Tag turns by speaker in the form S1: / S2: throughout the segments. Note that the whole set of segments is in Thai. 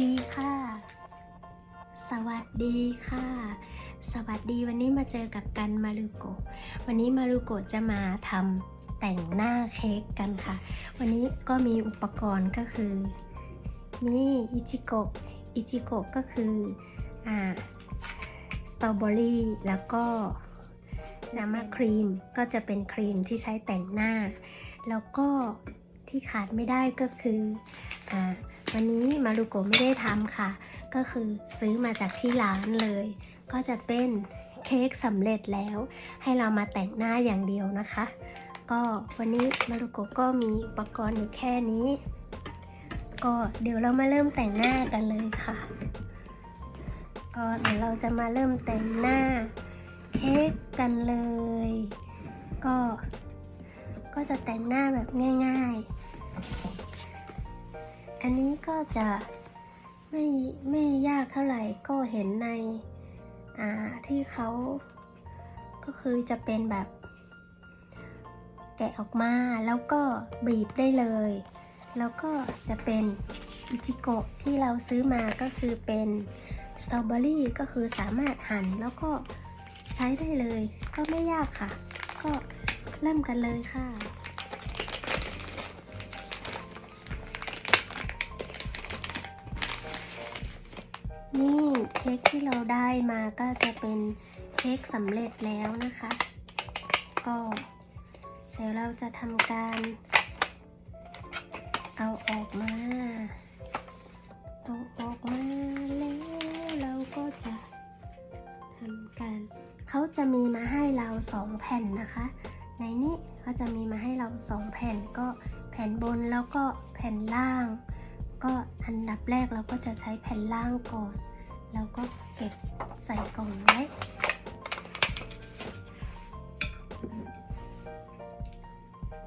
S1: ดีค่ะ สวัสดีค่ะ สวัสดีวันนี้มาเจอกับกันมารุโกะวันนี้มารุโกะจะมาทำแต่งหน้าเค้กกันค่ะ วันนี้ก็มีอุปกรณ์ก็คือนี่อิจิโกะอิจิโกะก็คืออ่าสตรอเบอรี่แล้วก็จามาครีมก็จะเป็นครีมที่ใช้แต่งหน้า แล้วก็ที่ขาดไม่ได้ก็คืออ่า วันนี้มารุโกไม่ได้ทำค่ะ ก็คือซื้อมาจากที่ร้านเลย ก็จะเป็นเค้กสำเร็จแล้ว ให้เรามาแต่งหน้าอย่างเดียวนะคะ ก็วันนี้มารุโกก็มีอุปกรณ์อยู่แค่นี้ ก็เดี๋ยวเรามาเริ่มแต่งหน้ากันเลยค่ะ ก็เดี๋ยวเราจะมาเริ่มแต่งหน้าเค้กกันเลย ก็ก็จะแต่งหน้าแบบง่าย ๆ อันนี้ก็จะไม่ไม่ยากเท่าไหร่ก็เห็นในอ่าที่เขาก็คือจะเป็นแบบ แกะออกมาแล้วก็บีบได้เลย แล้วก็จะเป็นอิจิโกะที่เราซื้อมาก็คือเป็นสตรอเบอรี่ก็คือสามารถหั่นแล้วก็ใช้ได้เลย ก็ไม่ยากค่ะ ก็เริ่มกันเลยค่ะ นี่เค้กที่เราได้มาก็จะเป็นเค้กสำเร็จแล้วนะคะ ก็เดี๋ยวเราจะทำการเอาออกมา เอาออกมาแล้วเราก็จะทำการเขาจะมีมาให้เราสองแผ่นนะคะ ในนี้เขาจะมีมาให้เราสองแผ่นก็แผ่นบนแล้วก็แผ่นล่าง ก็อันดับแรกเราก็จะใช้แผ่นล่างก่อน แล้วก็เก็บใส่กล่องไว้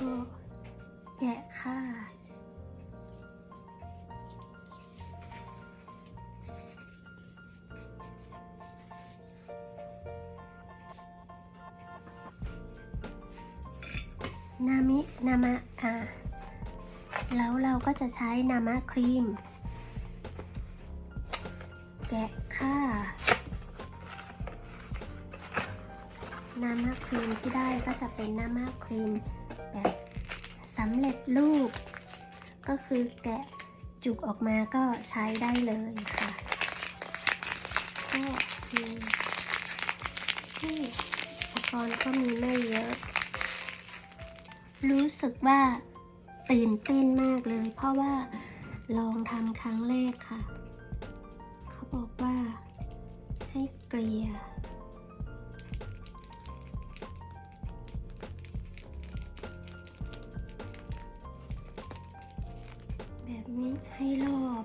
S1: ก็แกะค่ะ นามิ นามะอ่า แล้วเราก็จะใช้นามะครีม แกะค่ะ นามะครีมที่ได้ก็จะเป็นนามะครีมแบบสำเร็จรูป ก็คือแกะจุกออกมาก็ใช้ได้เลยค่ะ ก็มีอุปกรณ์ก็มีไม่เยอะ รู้สึกว่า ตื่นเต้นมากเลย เพราะว่าลองทำครั้งแรกค่ะ เขาบอกว่าให้เกลี่ยแบบนี้ให้รอบ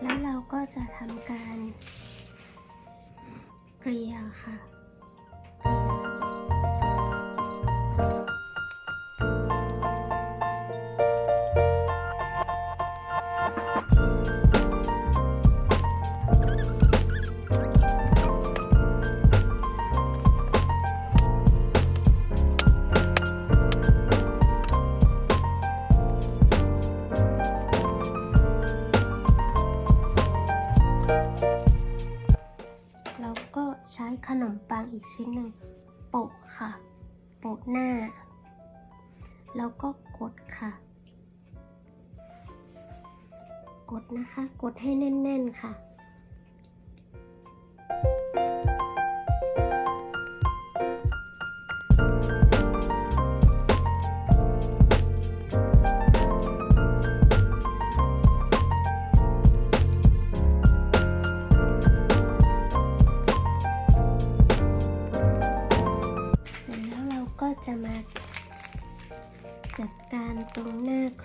S1: แล้วเราก็จะทำการเกลี่ยค่ะ ใช้ขนมปังอีกชิ้นหนึ่งโปะค่ะ โปะหน้า แล้วก็กดค่ะ กดนะคะ กดให้แน่น ๆ ค่ะ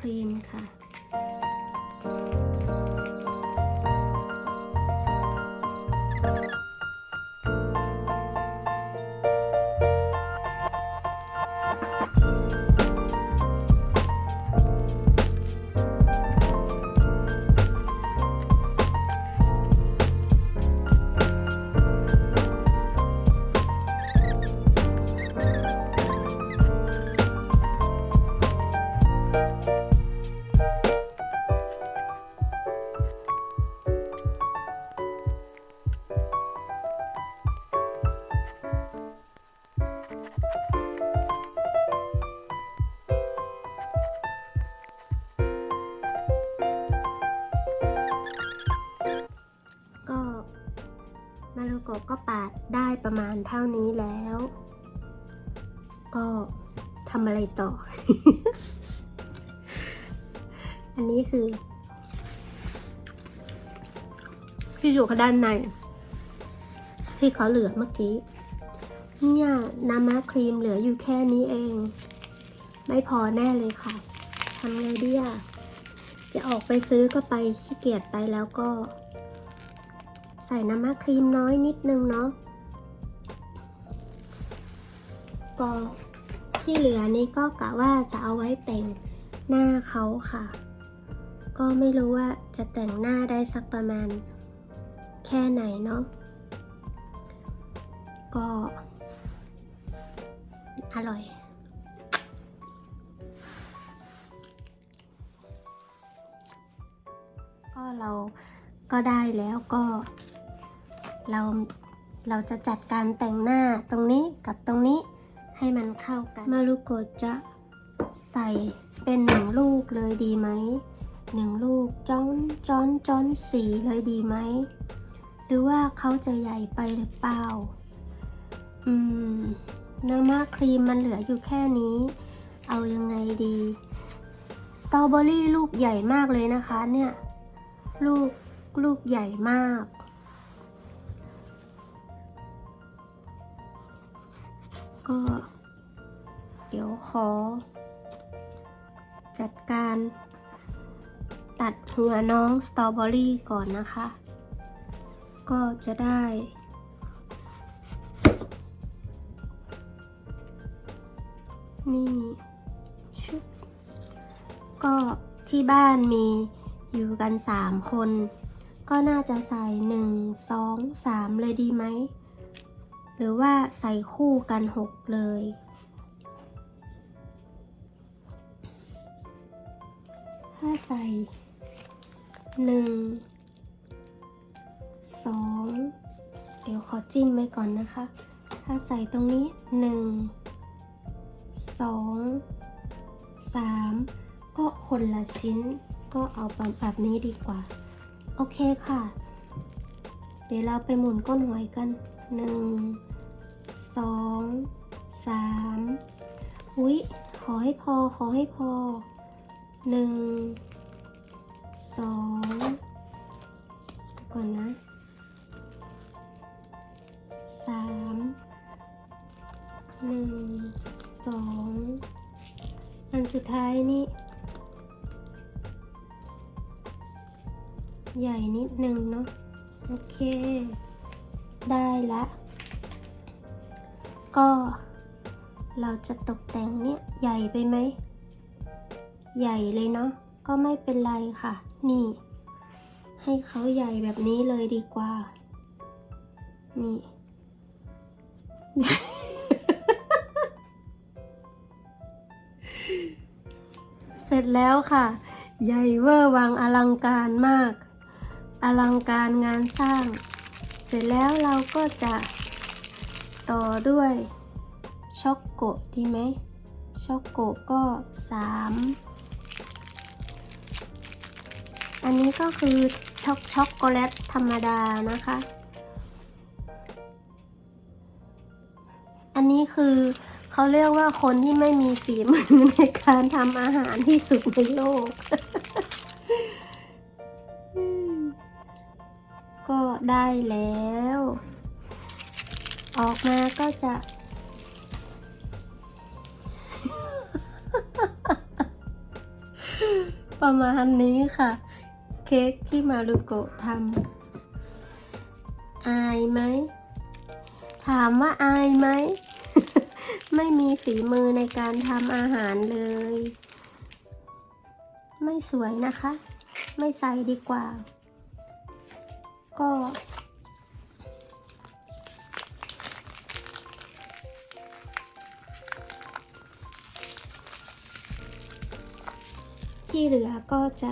S1: รีมค่ะ กะก็ปาดได้ประมาณเท่านี้แล้ว ก็ทำอะไรต่อ อันนี้คือ ที่อยู่ข้างด้านใน ที่เขาเหลือเมื่อกี้ เนี่ยน้ำมะครีมเหลืออยู่แค่นี้เอง ไม่พอแน่เลยค่ะทำไงดีอะจะออกไปซื้อก็ไปขี้เกียจไปแล้วก็ ใส่น้ำมะครีมน้อยนิดนึงเนาะก็ที่เหลือนี้ก็กะว่าจะเอาไว้แต่งหน้าเขาค่ะ ก็ไม่รู้ว่าจะแต่งหน้าได้สักประมาณแค่ไหนเนาะก็ อร่อยก็เราก็ได้แล้วก็ เราเราจะจัดการแต่งหน้าตรงนี้กับตรงนี้ให้มันเข้ากัน มารุโกจะใส่เป็นหนึ่งลูกเลยดีไหมหนึ่งลูกจ้อนจ้อนจ้อนสีเลยดีไหม หรือว่าเขาจะใหญ่ไปหรือเปล่า อืมน้ำมะครีมมันเหลืออยู่แค่นี้ เอายังไงดี สตรอเบอรี่ลูกใหญ่มากเลยนะคะเนี่ย ลูกลูกใหญ่มาก ก็ เดี๋ยวขอ จัดการตัดหัวน้องสตรอเบอรี่ก่อนนะคะ ก็จะได้ นี่ชุบก็ที่บ้านมีอยู่กันสามคน ก็น่าจะใส่หนึ่งสองสามเลยดีไหม หรือว่าใส่คู่กันหกเลย ถ้าใส่หนึ่งสองเดี๋ยวขอจิ้มไว้ก่อนนะคะ ถ้าใส่ตรงนี้หนึ่งสองสามก็คนละชิ้นก็เอาแบบนี้ดีกว่า โอเคค่ะ เดี๋ยวเราไปหมุนก้นหอยกันหนึ่งสองสามอุ๊ย ขอให้พอ ขอให้พอหนึ่งสองก่อนนะสามหนึ่งสองอันสุดท้ายนี่ใหญ่นิดนึงเนาะ โอเค ได้ละ ก็ เราจะตกแต่งเนี่ยใหญ่ไปไหม ใหญ่เลยเนาะ ก็ไม่เป็นไรค่ะ นี่ ให้เขาใหญ่แบบนี้เลยดีกว่า นี่ เสร็จแล้วค่ะ ใหญ่เวอร์วังอลังการมาก ลังการงานสร้าง เสร็จแล้วเราก็จะต่อด้วยช็อกโกะดีไหมช็อกโกะก็สามอันนี้ก็คือช็อกช็อกโกแลตธรรมดานะคะ อันนี้คือเขาเรียกว่าคนที่ไม่มีฝีมือในการทำอาหารที่สุดในโลก ก็ได้แล้ว ออกมาก็จะ ประมาณนี้ค่ะ เค้กที่มารุโกะทำอายไหม ถามว่าอายไหม ไม่มีฝีมือในการทำอาหารเลย ไม่สวยนะคะ ไม่ใส่ดีกว่า ก็ ที่เหลือก็จะ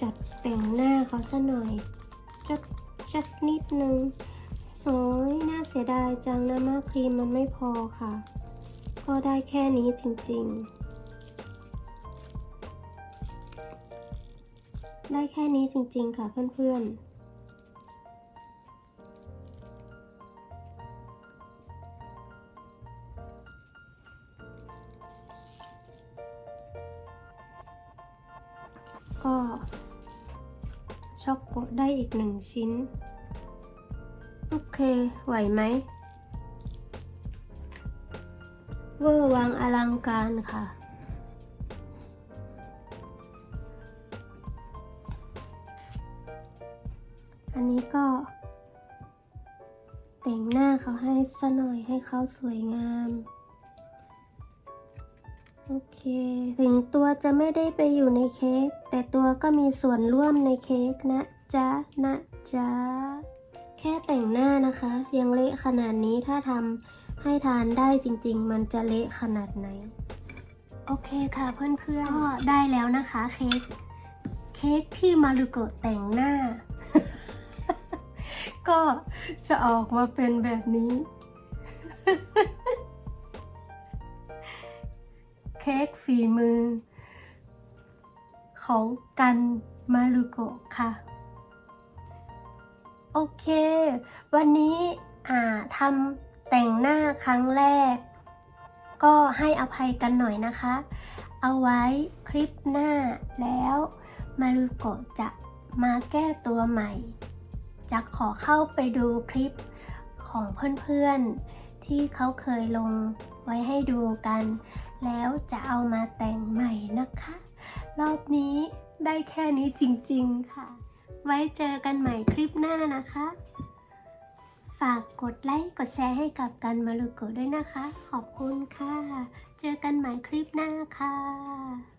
S1: จัดแต่งหน้าเขาซะหน่อยจักจักนิดนึงสวยน่าเสียดายจังนะมากครีมมันไม่พอค่ะ ก็ได้แค่นี้จริงๆได้แค่นี้จริงๆค่ะเพื่อนๆ อีกหนึ่งชิ้น โอเค ไหวไหม เวอร์วังอลังการค่ะ อันนี้ก็ แต่งหน้าเขาให้ซะหน่อยให้เขาสวยงามโอเค ถึงตัวจะไม่ได้ไปอยู่ในเค้กแต่ตัวก็มีส่วนร่วมในเค้กนะ จ๊ะนะจ๊ะ แค่แต่งหน้านะคะ ยังเละขนาดนี้ถ้าทำให้ทานได้จริง ๆ มันจะเละขนาดไหน โอเคค่ะเพื่อนๆก็ได้แล้วนะคะเค้กเค้กที่มารุโกะแต่งหน้า ก็จะออกมาเป็นแบบนี้ เค้กฝีมือ ของกันมารุโกะค่ะ โอเค วันนี้อ่าทำแต่งหน้าครั้งแรก ก็ให้อภัยกันหน่อยนะคะ เอาไว้คลิปหน้าแล้วมารุโกะจะมาแก้ตัวใหม่ จะขอเข้าไปดูคลิปของเพื่อนๆ ที่เขาเคยลงไว้ให้ดูกัน แล้วจะเอามาแต่งใหม่นะคะ รอบนี้ได้แค่นี้จริงๆค่ะ ไว้เจอกันใหม่คลิปหน้านะคะ ฝากกดไลค์กดแชร์ให้กับกันมารุโกด้วยนะคะ ขอบคุณค่ะ เจอกันใหม่คลิปหน้าค่ะ